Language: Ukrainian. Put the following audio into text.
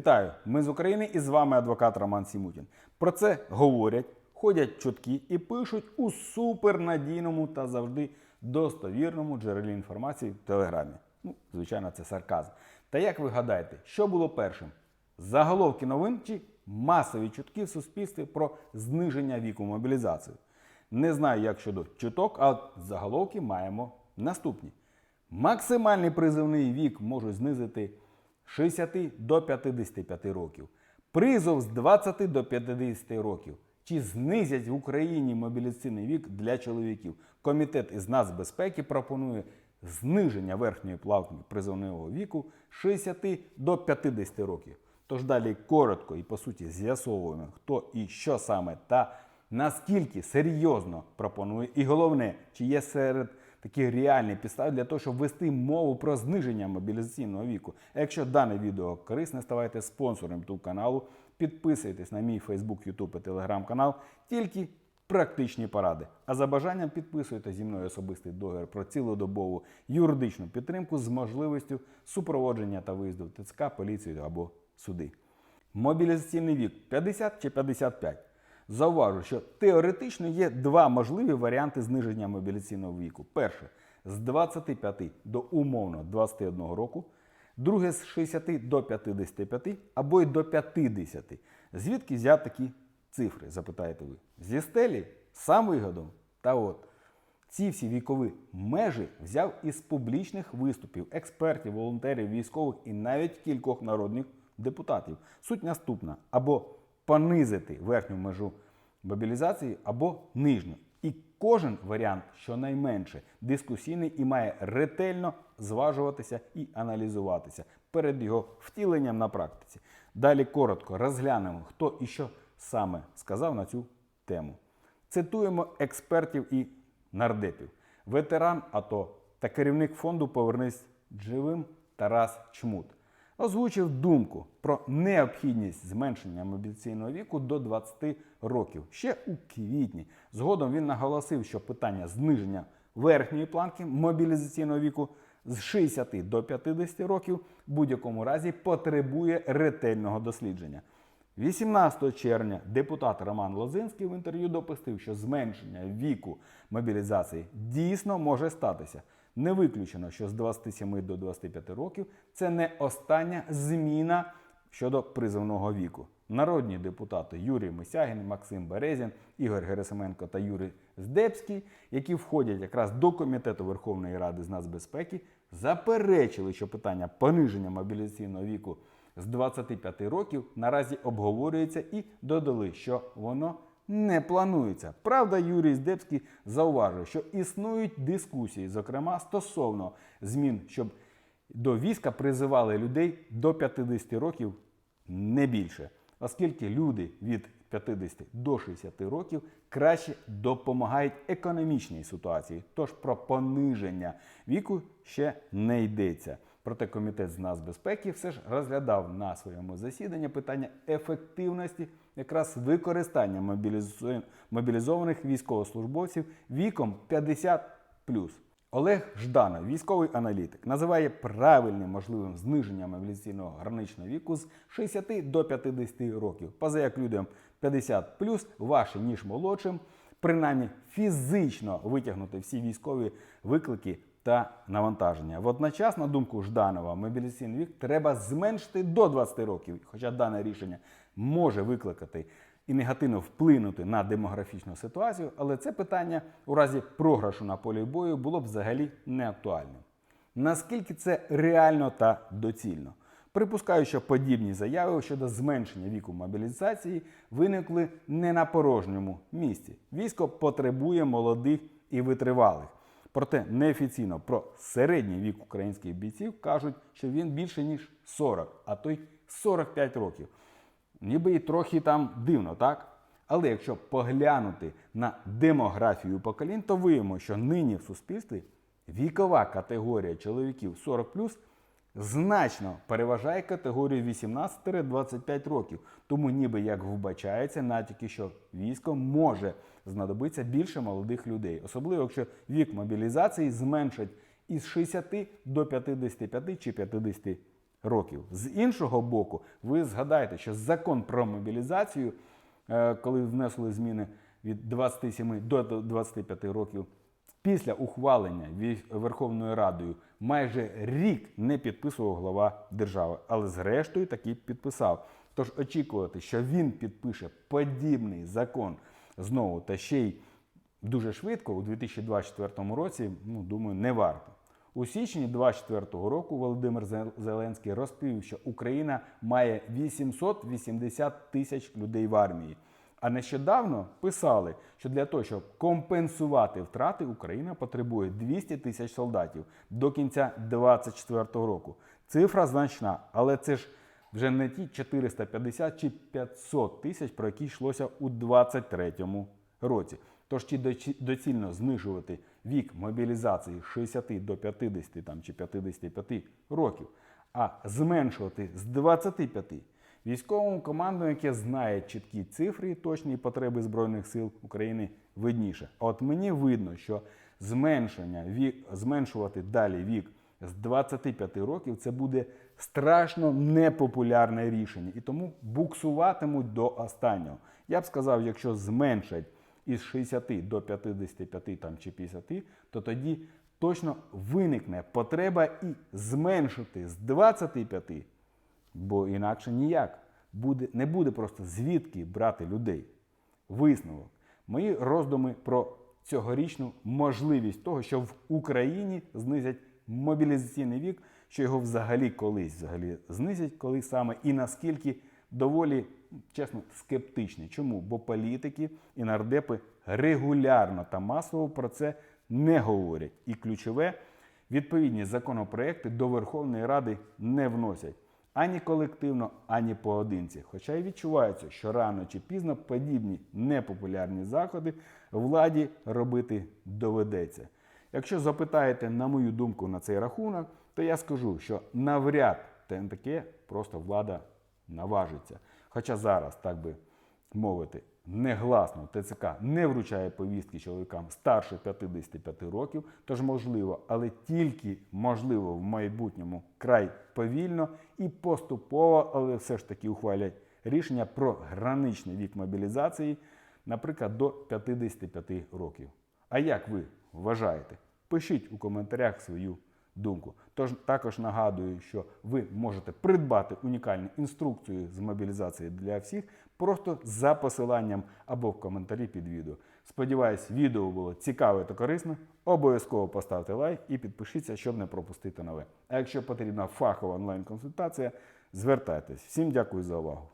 Вітаю! Ми з України і з вами адвокат Роман Сімутін. Про це говорять, ходять чутки і пишуть у супернадійному та завжди достовірному джерелі інформації в Телеграмі. Ну, звичайно, це сарказм. Та як ви гадаєте, що було першим? Заголовки новин чи масові чутки в суспільстві про зниження віку мобілізації? Не знаю, як щодо чуток, а заголовки маємо наступні. Максимальний призовний вік можуть знизити 60 до 55 років. Призов з 20 до 50 років. Чи знизять в Україні мобілізаційний вік для чоловіків? Комітет із нацбезпеки пропонує зниження верхньої плавки призовного віку з 60 до 50 років. Тож далі коротко і по суті з'ясовуємо, хто і що саме та наскільки серйозно пропонує, і головне, чи є серед таких реальних підстав для того, щоб вести мову про зниження мобілізаційного віку. Якщо дане відео корисне, ставайте спонсором YouTube каналу, підписуйтесь на мій Facebook, YouTube і Telegram канал. Тільки практичні поради. А за бажанням підписуйте зі мною особистий договір про цілодобову юридичну підтримку з можливістю супроводження та виїзду в ТЦК, поліцію або суди. Мобілізаційний вік 50 чи 55. Зауважу, що теоретично є два можливі варіанти зниження мобілізаційного віку. Перше з 25 до умовно 21 року, друге з 60 до 55 або й до 50. Звідки взяв такі цифри, запитаєте ви? Зі стелі? Сам вигадав? Та от. Ці всі вікові межі взяв із публічних виступів експертів, волонтерів, військових і навіть кількох народних депутатів. Суть наступна: або понизити верхню межу мобілізації, або нижню. І кожен варіант, щонайменше, дискусійний і має ретельно зважуватися і аналізуватися перед його втіленням на практиці. Далі коротко розглянемо, хто і що саме сказав на цю тему. Цитуємо експертів і нардепів. Ветеран АТО та керівник фонду Повернись живим Тарас Чмут озвучив думку про необхідність зменшення мобілізаційного віку до 20 років ще у квітні. Згодом він наголосив, що питання зниження верхньої планки мобілізаційного віку з 60 до 50 років в будь-якому разі потребує ретельного дослідження. 18 червня депутат Роман Лозинський в інтерв'ю допустив, що зменшення віку мобілізації дійсно може статися. Не виключено, що з 27 до 25 років це не остання зміна щодо призовного віку. Народні депутати Юрій Мисягін, Максим Березін, Ігор Герасименко та Юрій Здебський, які входять якраз до комітету Верховної Ради з нацбезпеки, заперечили, що питання пониження мобілізаційного віку з 25 років наразі обговорюється і додали, що воно не планується. Правда, Юрій Здебський зауважив, що існують дискусії, зокрема стосовно змін, щоб до війська призивали людей до 50 років не більше, оскільки люди від 50 до 60 років краще допомагають економічній ситуації. Тож про пониження віку ще не йдеться. Проте комітет з нацбезпеки все ж розглядав на своєму засіданні питання ефективності якраз використання мобілізованих військовослужбовців віком 50 Олег Жданов, військовий аналітик, називає правильним можливим зниження мобілізаційного граничного віку з 60 до 50 років. Поза як людям 50 важче, ніж молодшим, принаймні фізично витягнути всі військові виклики та навантаження. Водночас, на думку Жданова, мобілізаційний вік треба зменшити до 20 років, хоча дане рішення може викликати і негативно вплинути на демографічну ситуацію, але це питання у разі програшу на полі бою було б взагалі не актуальним. Наскільки це реально та доцільно? Припускаю, що подібні заяви щодо зменшення віку мобілізації виникли не на порожньому місці. Військо потребує молодих і витривалих. Проте неофіційно про середній вік українських бійців кажуть, що він більше ніж 40, а то й 45 років. Ніби і трохи там дивно, так? Але якщо поглянути на демографію поколінь, то виявимо, що нині в суспільстві вікова категорія чоловіків 40 значно переважає категорію 18-25 років. Тому ніби як вбачається натяки, що військо може знадобитися більше молодих людей, особливо якщо вік мобілізації зменшать із 60 до 55 чи 50 років. З іншого боку, ви згадаєте, що закон про мобілізацію, е, коли внесли зміни від 27 до 25 років, після ухвалення Верховною Радою майже рік не підписував глава держави, але зрештою таки підписав. Тож очікувати, що він підпише подібний закон знову та ще й дуже швидко у 2024 році, ну думаю, не варто. У січні 2024 року Володимир Зеленський розповів, що Україна має 880 тисяч людей в армії. А нещодавно писали, що для того, щоб компенсувати втрати, Україна потребує 200 тисяч солдатів до кінця 2024 року. Цифра значна, але це ж вже не ті 450 чи 500 тисяч, про які йшлося у 2023 році. Тож чи доцільно знижувати вік мобілізації з 60 до 50 там, чи 55 років, а зменшувати з 25. Військовому команду, яке знає чіткі цифри і точні потреби Збройних сил України, видніше. От мені видно, що зменшення вік, зменшувати далі вік з 25 років це буде страшно непопулярне рішення. І тому буксуватимуть до останнього. Я б сказав, якщо зменшать із 60 до 55 там, чи 50, то тоді точно виникне потреба і зменшити з 25 Бо інакше ніяк. Буде, не буде просто звідки брати людей. Висновок. Мої роздуми про цьогорічну можливість того, що в Україні знизять мобілізаційний вік, що його взагалі колись взагалі знизять, коли саме і наскільки доволі, чесно, скептичний. Чому? Бо політики і нардепи регулярно та масово про це не говорять. І ключове, відповідні законопроекти до Верховної Ради не вносять ані колективно, ані поодинці. Хоча й відчувається, що рано чи пізно подібні непопулярні заходи владі робити доведеться. Якщо запитаєте на мою думку на цей рахунок, то я скажу, що навряд те таке просто влада наважиться. Хоча зараз, так би мовити, негласно ТЦК не вручає повістки чоловікам старше 55 років, тож можливо, але тільки можливо в майбутньому край повільно і поступово, але все ж таки ухвалять рішення про граничний вік мобілізації, наприклад, до 55 років. А як ви вважаєте? Пишіть у коментарях свою думку. Тож також нагадую, що ви можете придбати унікальну інструкцію з мобілізації для всіх просто за посиланням або в коментарі під відео. Сподіваюсь, відео було цікаве та корисне. Обов'язково поставте лайк і підпишіться, щоб не пропустити нове. А якщо потрібна фахова онлайн-консультація, звертайтесь. Всім дякую за увагу.